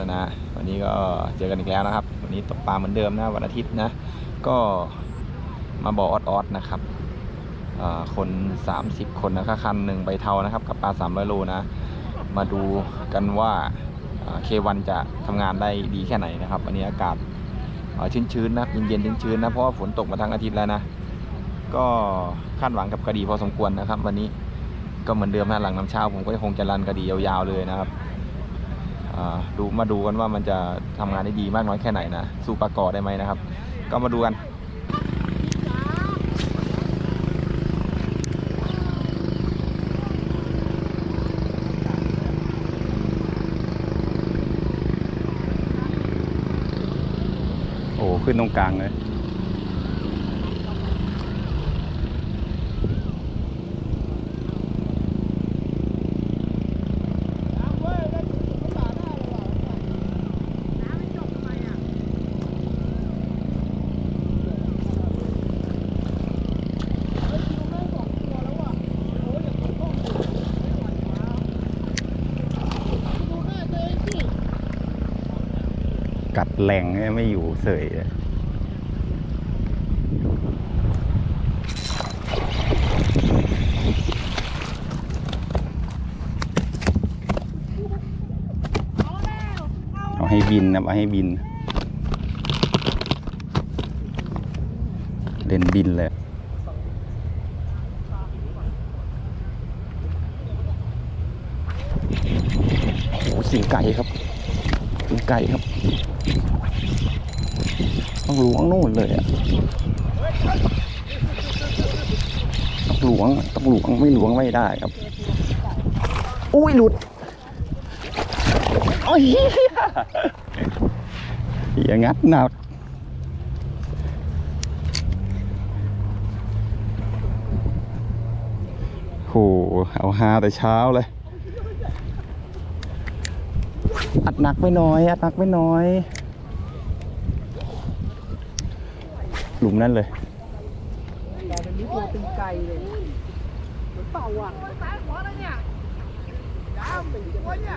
วัสดีครับแล้วนะ วันนี้ก็เจอกันอีกแล้วนะครับ วันนี้ตกปลาเหมือนเดิมนะวันอาทิตย์นะ ก็มาบ่อออดออดนะครับอ่าคน 30 คนนะครับคันหนึ่งใบเทานะครับ กับปลา 300 โลนะ มาดูกันว่าเควันจะทำงานได้ดีแค่ไหนนะครับวันนี้อากาศชื้นๆนะเย็นๆชื้นๆนะเพราะว่าฝนตกมาทั้งอาทิตย์แล้วนะก็คาดหวังกับกระดีพอสมควรนะครับ วันนี้ก็เหมือนเดิมนะหลังน้ำเช้าผมก็คงจะรันกระดียาวๆเลยนะครับ ดูมาดูกันว่ามันจะทำงานได้ดีมากน้อยแค่ไหนนะสู้ปลากอได้ไหมนะครับ ก็มาดูกันโอ้ขึ้นตรงกลางเลย กัดแรงไม่อยู่เสยเลยเอาให้บินนะเอาให้บิน เล่นบินเลย โอ้โหเสิงไก่ครับเสิง ไก่ครับ ต้องหลวงนู่นเลยอะต้องหลวงต้องหลวงไม่หลวงไม่ได้ครับ อุ้ยหลุดโอ้ยเหี้ยอย่างงัดหนักโหเอาฮาแต่เช้าเลย อัดหนักไปหน่อย อัดหนักไปหน่อย หลุมนั่นเลยแต่เป็นนี้ตัวเป็นไก่เลยเหมือนเต่าอะตายหัวแล้วเนี่ยดาวเป็นตัวเนี่ย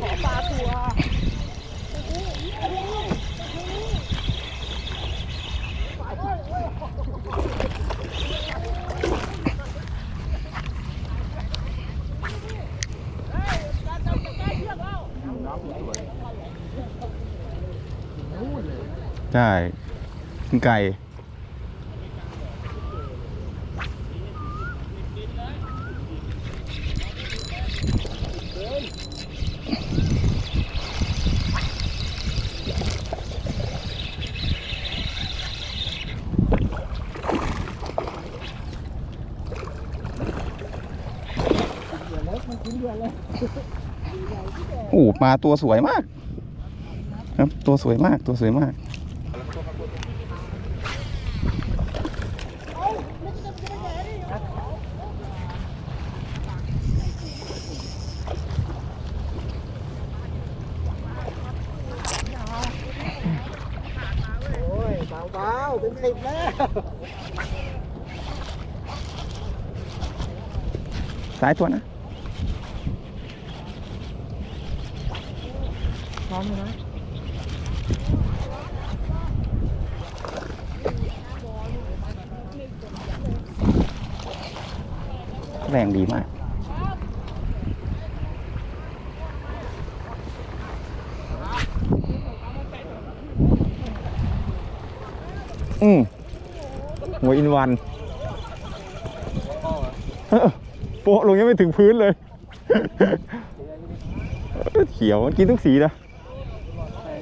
ขอปลาตัว ใช่ไก่โอ้ปลาตัวสวยมาก ครับ ตัวสวยมากตัวสวยมาก โอ้ยเบาๆเป็นสิบแล้ว สายตัวนะพร้อมไหมแรงดีมากอืมหัวอินวันเออ โปะลงยังไม่ถึงพื้นเลย เขียวมันกินทุกสีนะ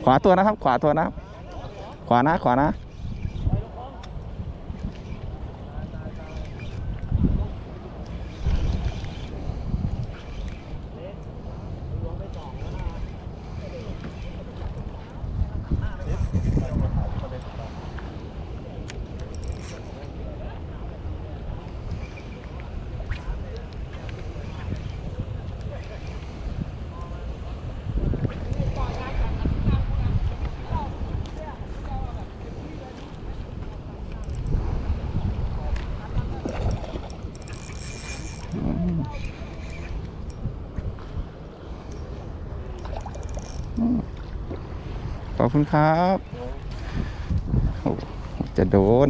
ขวาตัวนะครับ ขวาตัวนะครับขวานะ ขวานะ คุณครับ จะโดน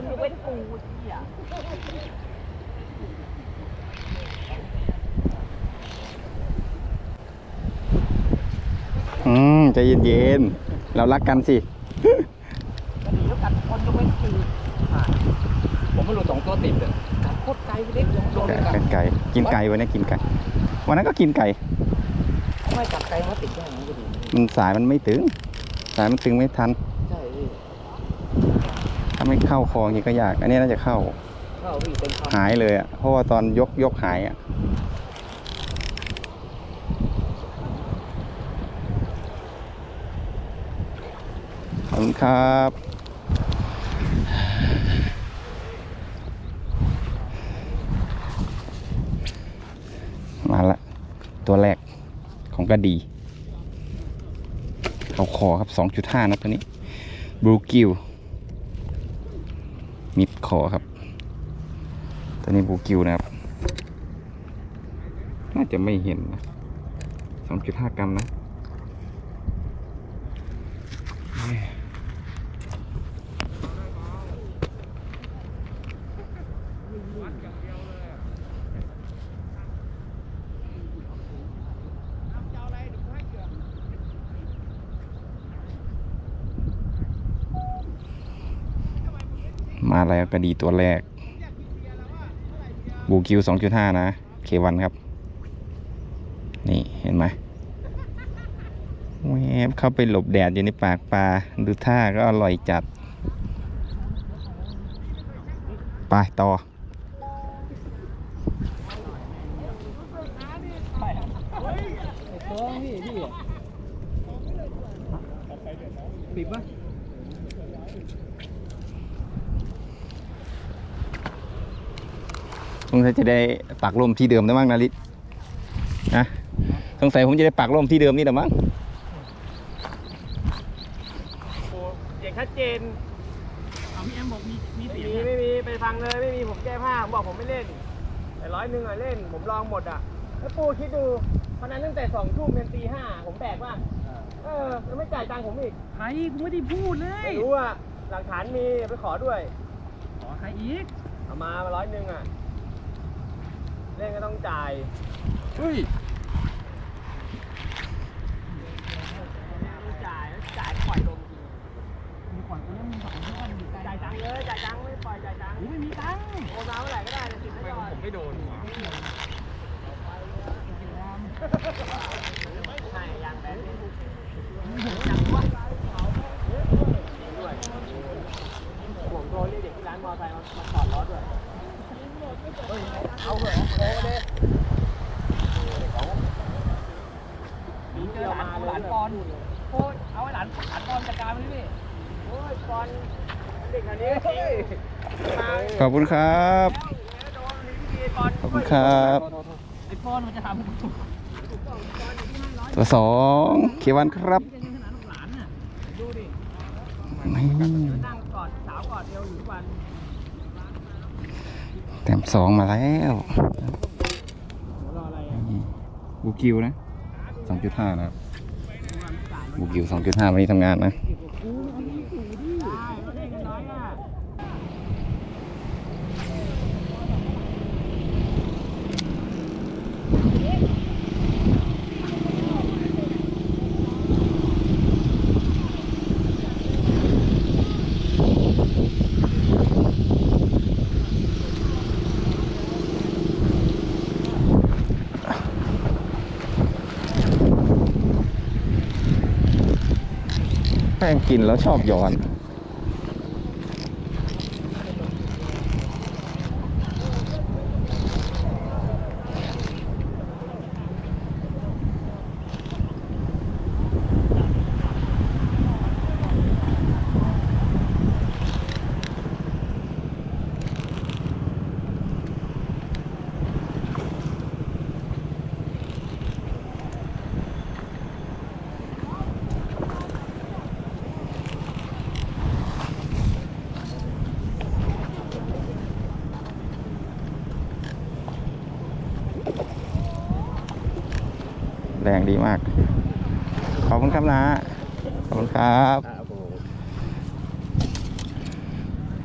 คนยกเว้นกูเหี้ยอืมใจเย็นๆ เรารักกันสิผีเขากัดทุกคนยกเว้นกูผมไม่รู้สองตัวติดเลยกัดโคตรไกลไปเล็กลงลงไก่ไก่กินไก่วันนี้กินไก่ วันนั้นก็กินไก่ ไม่กัดไกลเขาติดได้ไงก็ดีมันสายมันไม่ถึง สายมันถึงไม่ทันใช่พี่ ถ้าไม่เข้าคออย่างนี้ก็ยาก อันนี้น่าจะเข้า เข้าพี่เป็นคำหายเลยอะ เพราะว่าตอนยกยกหายอะ ขอบคุณครับมาละ ตัวแรกของกระดี เขาคอครับ 2.5 นะตัวนี้บลูกิว มิดคอครับ ตัวนี้บูกิวนะครับ น่าจะไม่เห็นนะ2.5กรัมนะ มาแล้วก็ดีตัวแรก บูคิวสองจุดห้านะ เควันครับ นี่เห็นไหมแวบเข้าไปหลบแดดอยู่ในปากปลา ดูท่าก็อร่อยจัด ไปต่อฟ้องพี่พี่อะปิดปะ สงสัยจะได้ปักลมที่เดิมได้มั้งนาริศนะสงสัยผมจะได้ปักลมที่เดิมนี่แหละมั้งโอ้เสียงชัดเจนเอาพี่แอมบอกมีมีเสียงไม่มี ไปฟังเลยไม่มีผมแก้ผ้าผมบอกผมไม่เล่น แต่ร้อยหนึ่งอะเล่น ผมลองหมดอะ แล้วปูคิดดูพนันตั้งแต่สองทุ่มเป็นตีห้าผมแบกว่าเออแล้วไม่จ่ายตังค์ผมอีกใครกูไม่ได้พูดเลยไม่รู้อะหลักฐานมีไปขอด้วย ขอใครอีกเอามามาร้อยหนึ่งอะ เล่นก็ต้องจ่ายเฮ้ยไม่จ่ายแล้วจ่ายปล่อยลงมีก่อนกูเล่นมึงสองคนอยู่ไกลจ่ายตังค์เลยจ่ายตังค์ไม่ปล่อยจ่ายตังค์กูไม่มีตังค์โอนมาเมื่อไหร่ก็ได้แต่ติดไม่ก่อนผมไม่โดนใช่ยางแบนนี่ผมโทรเรียกเด็กที่ร้านมอเตอร์ไซค์มามาถอดล้อด้วย เฮ้ยเอาเหรอโทรมาเจอหลานหลานปอนโอ้ยเอาไว้หลานหลานปอนจัดการมันนี่โอ้ยบอลเด็กคนนี้ขอบคุณครับขอบคุณครับไอ้ปอนมันจะทำตัวสองเควันครับดูดินั่งกอดสาวกอดเอวอยู่ทุกวัน แต้มสองมาแล้วรออะไรอะบูกิวนะสองจุดห้านะครับบูกิวสองจุดห้าวันนี้ทำงานนะ ได้ไม่ได้เงินน้อยอะ แป้งกินแล้วชอบย้อน ร งดีมาก ขอบคุณครับนะขอบคุณครับ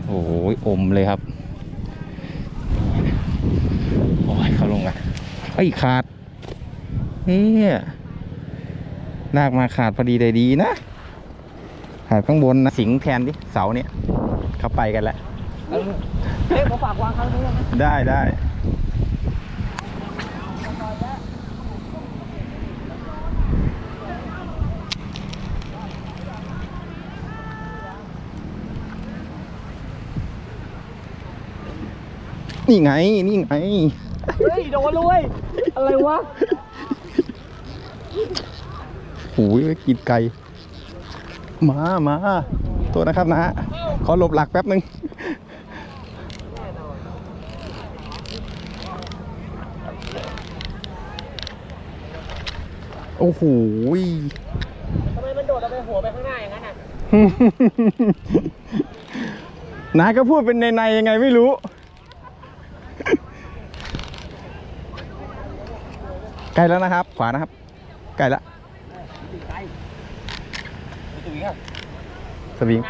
โอ้โหอมเลยครับโอ้ยเขาลงอะไอ้ขาดเนี่ยลากมาขาดพอดีได้ดีนะขาดข้างบนนะสิงแทนดิเสาเนี่ยเขาไปกันแล้วเฮ้ยผมฝากวางครั้งนี้นะได้ได้ นี่ไง นี่ไง เฮ้ยโดนเลยอะไรวะหูยกินไก่มามาตัวนะครับนะขอหลบหลักแป๊บหนึ่งโอ้โหยทำไมมันโดดเอาไปหัวไปข้างหน้าอย่างนั้นอะ นาก็พูดเป็นในๆยังไงไม่รู้ ใกล้แล้วนะครับ ขวานะครับ ใกล้แล้วสวิง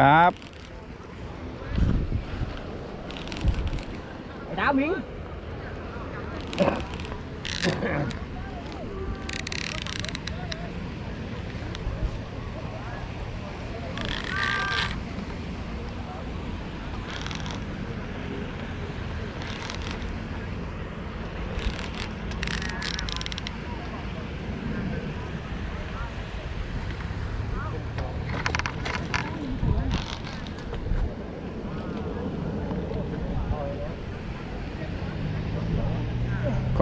ครับดาวมิง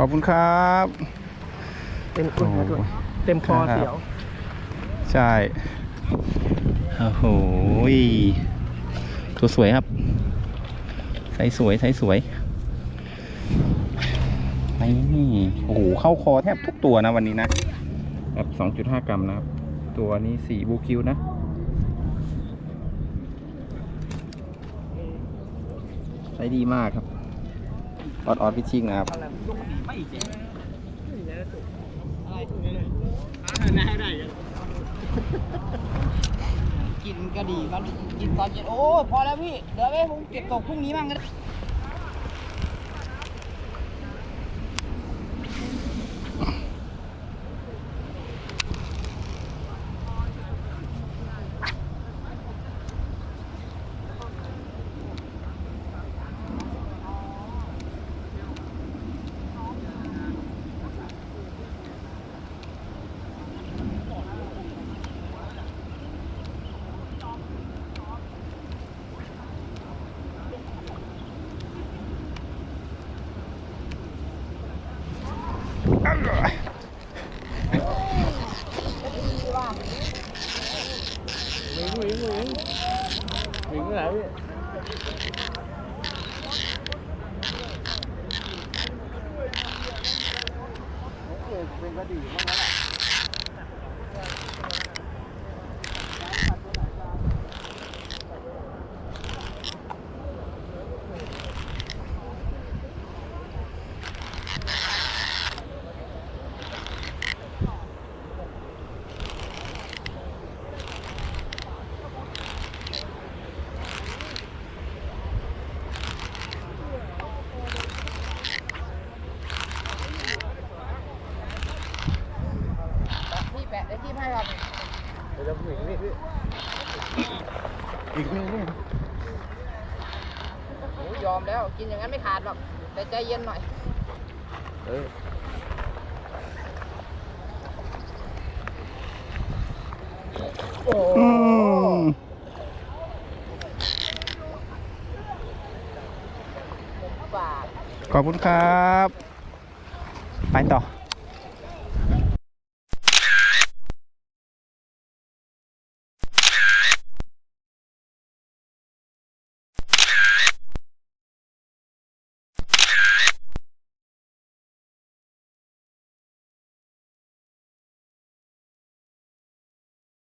ขอบคุณครับเต็มคอเต็มคอครับเสียว ใช่โอ้โหยตัวสวยครับใสสวยใสสวยนี่โอ้โหเข้าคอแทบทุกตัวนะวันนี้นะแบบ2.5กรัมนะครับ ตัวนี้สีบูคิวนะใช้ดีมากครับ ออดออดพิชชิ่งนะครับกินก็ดีมันกินตอนเย็นโอ้พอแล้วพี่ เดี๋ยวไว้ผมเก็บตกพรุ่งนี้บ้างก็ได้ อีกนิดนึงโอ้ยอมแล้วกินอย่างนั้นไม่ขาดหรอก แต่ใจเย็นหน่อย เอออืมบาท ขอบคุณครับ ไปต่อ